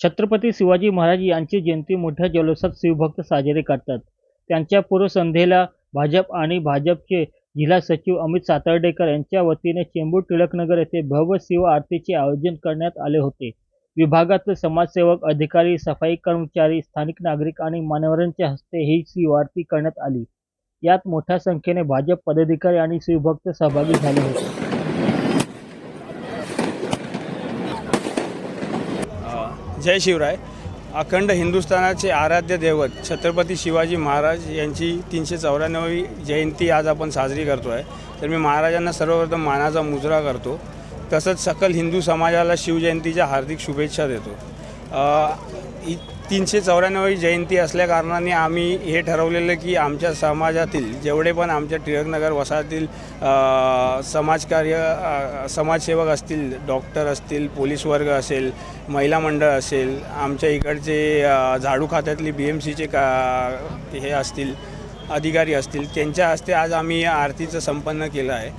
छत्रपती शिवाजी महाराज यांची जयंती मोठ्या जल्लोषात शिवभक्त साजरे करतात. त्यांच्या पूर्वसंध्येला भाजप आणि भाजपचे जिल्हा सचिव अमित सातर्डेकर यांच्या वतीने चेंबूर टिळकनगर येथे भव्य शिव आरतीचे आयोजन करण्यात आले होते. विभागातील समाजसेवक अधिकारी सफाई कर्मचारी स्थानिक नागरिक आणि मान्यवरांच्या हस्ते ही शिव आरती करण्यात आली. यात मोठ्या संख्येने भाजप पदाधिकारी आणि शिवभक्त सहभागी झाले होते. जय शिवराय. अखंड हिंदुस्थानाचे आराध्य दैवत छत्रपती शिवाजी महाराज यांची तीनशे चौऱ्याण्णवी जयंती आज आपण साजरी करतो आहे तर मी महाराजांना सर्वप्रथम मानाचा मुजरा करतो. तसंच सकल हिंदू समाजाला शिवजयंतीच्या हार्दिक शुभेच्छा देतो. ही तीनशे चौऱ्याण्णवी जयंती असल्याकारणाने आम्ही हे ठरवलेलं की आमच्या समाजातील जेवढे पण आमच्या टिळकनगर वसाहतील समाजकार्य समाजसेवक असतील डॉक्टर असतील पोलीस वर्ग असेल महिला मंडळ असेल आमच्या इकडचे झाडू खात्यातली बी एम सीचे का हे असतील अधिकारी असतील त्यांच्या हस्ते आज आम्ही या आरतीचं संपन्न केलं आहे.